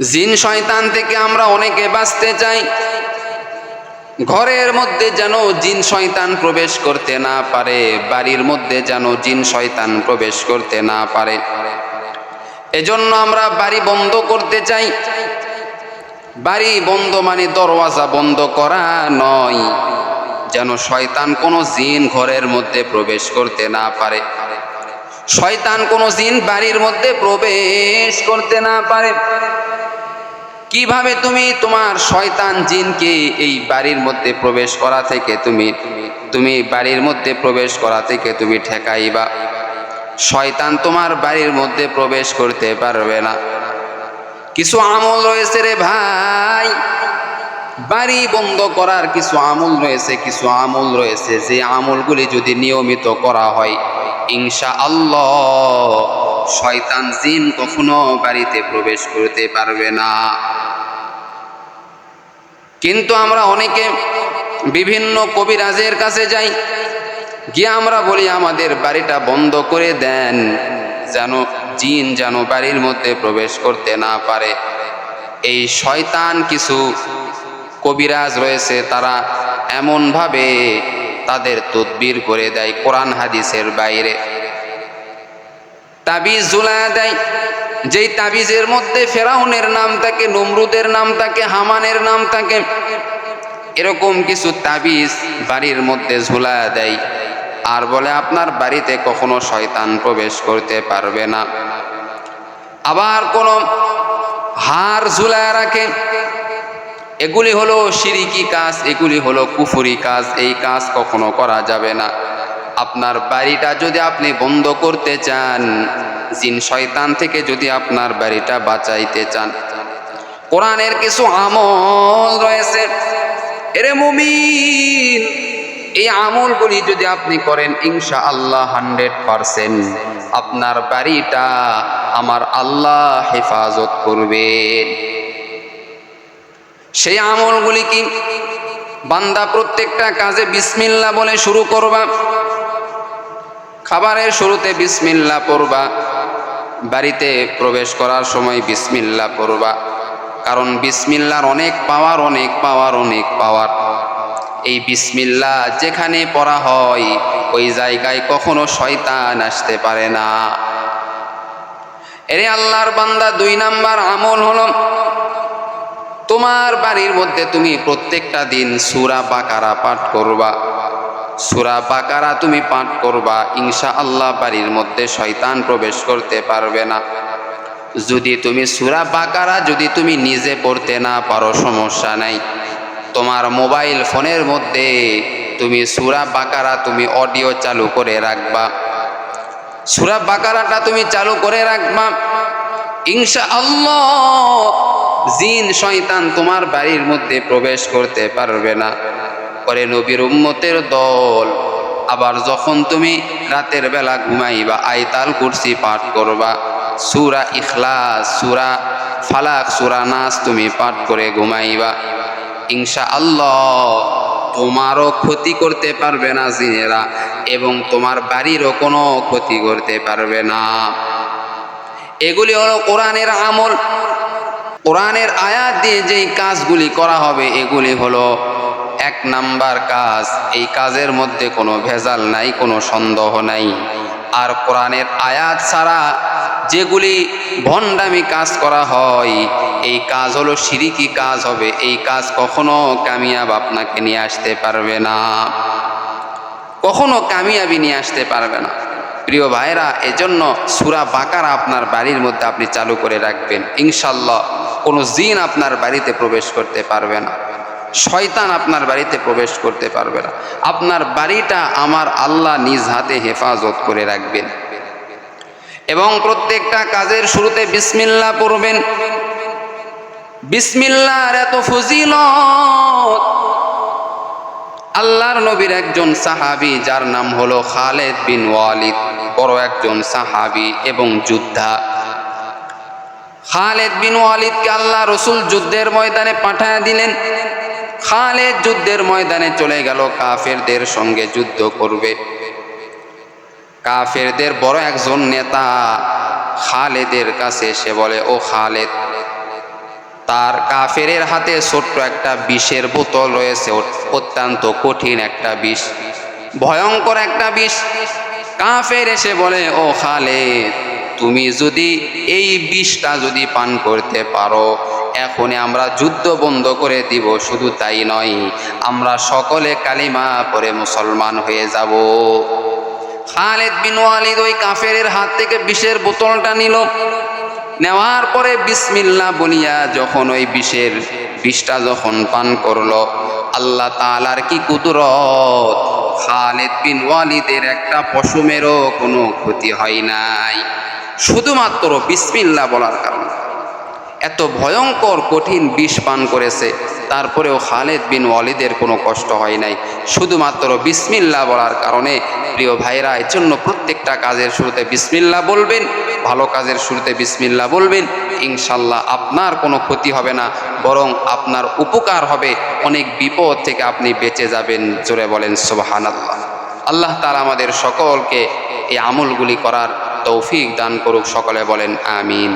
জিন শয়তান থেকে আমরা অনেকে বাঁচতে চাই। ঘরের মধ্যে যেন জিন শয়তান প্রবেশ করতে না পারে, বাড়ির মধ্যে যেন জিন শয়তান প্রবেশ করতে না পারে। এজন্য আমরা বাড়ি বন্ধ করতে চাই। বাড়ি বন্ধ মানে দরওয়াজা বন্ধ করা নয়, যেন শয়তান কোনো জিন ঘরের মধ্যে প্রবেশ করতে না পারে। শয়তান কোনো জিন বাড়ির মধ্যে প্রবেশ করতে না পারে। কীভাবে তুমি তোমার শয়তান জিনকে এই বাড়ির মধ্যে প্রবেশ করা থেকে তুমি তুমি বাড়ির মধ্যে প্রবেশ করা থেকে তুমি ঠেকাইবা? শয়তান তোমার বাড়ির মধ্যে প্রবেশ করতে পারবে না। কিছু আমল রয়েছে রে ভাই। বাড়ি বন্ধ করার কিছু আমল রয়েছে, কিছু আমল রয়েছে। যে আমলগুলি যদি নিয়মিত করা হয় ইনশা আল্লাহ শয়তান জিন কখনো বাড়িতে প্রবেশ করতে পারবে না। কিন্তু আমরা অনেকে বিভিন্ন কবিরাজের কাছে যাই, গিয়ে আমরা বলি, আমাদের বাড়িটা বন্ধ করে দেন, যেন জিন যেন বাড়ির মধ্যে প্রবেশ করতে না পারে। এই শয়তান কিছু কবিরাজ রয়েছে, তারা এমনভাবে তাদের তদবির করে দেয় কোরআন হাদিসের বাইরে। তাবিজ ঝুলায়া দেয় যেই তাবিজের মধ্যে ফেরাউনের নাম থাকে, নমরুদের নাম থাকে, হামানের নাম থাকে, এরকম কিছু তাবিজ বাড়ির মধ্যে ঝুলায়া দেয়। আর বলে, আপনার বাড়িতে কখনো শয়তান প্রবেশ করতে পারবে না। আবার কোনো হার ঝুলায় রাখে, এগুলি হলো সিরিকি কাজ, এগুলি হলো কুফুরি কাজ, এই কাজ কখনো করা যাবে না। আপনার বাড়িটা যদি আপনি বন্ধ করতে চান জিন শয়তান থেকে যদি আপনার বাড়িটা বাঁচাইতে চান। কোরআনের কিছু আমল রয়েছে। এরে মুমিন, এই আমলগুলি যদি আপনি করেন ইনশা আল্লাহ হান্ড্রেড পারসেন্ট আপনার বাড়িটা আমার আল্লাহ হেফাজত করবে। সেই আমলগুলি কি বান্দা প্রত্যেকটা কাজে বিসমিল্লা বলে শুরু করবা? খাবারের শুরুতে বিসমিল্লা পড়বা। বাড়িতে প্রবেশ করার সময় বিসমিল্লা পড়বা। কারণ বিসমিল্লার অনেক পাওয়ার অনেক পাওয়ার অনেক পাওয়ার। এই বিসমিল্লা যেখানে পড়া হয়, ওই জায়গায় কখনো শয়তান আসতে পারে না। এরে আল্লাহর বান্দা, দুই নাম্বার আমল হল, তোমার বাড়ির মধ্যে তুমি প্রত্যেকটা দিন সুরা বাকারা পাঠ করবা। সুরা বাকারা তুমি পাঠ করবা ইনশা আল্লাহ বাড়ির মধ্যে শয়তান প্রবেশ করতে পারবে না। যদি তুমি সুরা বাকারা যদি তুমি নিজে পড়তে না পারো, সমস্যা নাই। তোমার মোবাইল ফোনের মধ্যে তুমি সুরা বাকারা তুমি অডিও চালু করে রাখবা। সুরা বাকারাটা তুমি চালু করে রাখবা। ইনশা আল্লাহ জিন শয়তান তোমার বাড়ির মধ্যে প্রবেশ করতে পারবে না। করে নবীর উম্মতের দল। আবার যখন তুমি রাতের বেলা ঘুমাইবা আইতাল কুরসি পাঠ করবা। সুরা ইখলাস, সুরা ফালাক, সুরা নাস তুমি পাঠ করে ঘুমাইবা। ইনশা আল্লাহ তোমারও ক্ষতি করতে পারবে না জিনেরা এবং তোমার বাড়িরও কোনো ক্ষতি করতে পারবে না। এগুলি হলো কোরআনের আমল। কোরআনের আয়াত দিয়ে যেই কাজগুলি করা হবে, এগুলি হলো এক নাম্বার কাজ, এই কাজের মধ্যে কোনো ভেজাল নাই, কোনো সন্দেহ নাই। আর কোরআনের আয়াত ছাড়া যেগুলি ভণ্ডামি কাজ করা হয়, এই কাজ হলো সিরিকি কাজ হবে। এই কাজ কখনো কামিয়াব আপনাকে নিয়ে আসতে পারবে না। কখনো কামিয়াবি নিয়ে আসতে পারবে না। প্রিয় ভাইরা এজন্য সুরা বাকারা আপনার বাড়ির মধ্যে আপনি চালু করে রাখবেন। ইনশাল্লাহ কোনো জিন আপনার বাড়িতে প্রবেশ করতে পারবে না। শয়তান আপনার বাড়িতে প্রবেশ করতে পারবে না। আপনার বাড়িটা আমার আল্লাহ নিজ হাতে হেফাজত করে রাখবেন। এবং প্রত্যেকটা কাজের শুরুতে বিসমিল্লা পড়বেন। বিসমিল্লার এত ফজিলত। আল্লাহর নবীর একজন সাহাবি, যার নাম হলো খালেদ বিন ওয়ালিদ, বড় একজন সাহাবি এবং যোদ্ধা। খালেদ বিন ওয়ালিদকে আল্লাহ রসুল যুদ্ধের ময়দানে পাঠায় দিলেন। খালেদ যুদ্ধের ময়দানে চলে গেল, কাফেরদের সঙ্গে যুদ্ধ করবে। কাফেরদের বড় একজন নেতা খালেদের কাছে এসে বলে, ও খালেদ, তার কাফেরের হাতে ছোট্ট একটা বিষের বোতল রয়েছে অত্যন্ত কঠিন একটা বিষ, ভয়ঙ্কর একটা বিষ। কাফের এসে বলে, ও খালেদ, তুমি যদি এই বিষটা যদি পান করতে পারো এখনই আমরা যুদ্ধ বন্ধ করে দিব, শুধু তাই নয়, আমরা সকলে কালিমা পরে মুসলমান হয়ে যাব। খালেদ বিন ওয়ালিদ ওই কাফের হাত থেকে বিষের বোতলটা নিল। নেওয়ার পরে বিসমিল্লা বলিয়া যখন ওই বিষের বিষটা যখন পান করল, আল্লাহ তালার কি কুদরত? খালেদ বিন ওয়ালিদের একটা পশমেরও কোনো ক্ষতি হয় নাই। শুধুমাত্র বিসমিল্লা বলার কারণে। এত ভয়ঙ্কর কঠিন বিষ পান করেছে। তারপরেও খালেদ বিন ওয়ালিদের কোনো কষ্ট হয় নাই। শুধুমাত্র বিসমিল্লা বলার কারণে প্রিয় ভাইরা এর জন্য প্রত্যেকটা কাজের শুরুতে বিসমিল্লা বলবেন, ভালো কাজের শুরুতে বিসমিল্লা বলবেন। ইনশাল্লাহ আপনার কোনো ক্ষতি হবে না, বরং আপনার উপকার হবে। অনেক বিপদ থেকে আপনি বেঁচে যাবেন, জোরে বলেন সুবাহান আল্লাহ আল্লাহ তারা আমাদের সকলকে এই আমলগুলি করার তৌফিক দান করুক, সকলে বলেন আমিন।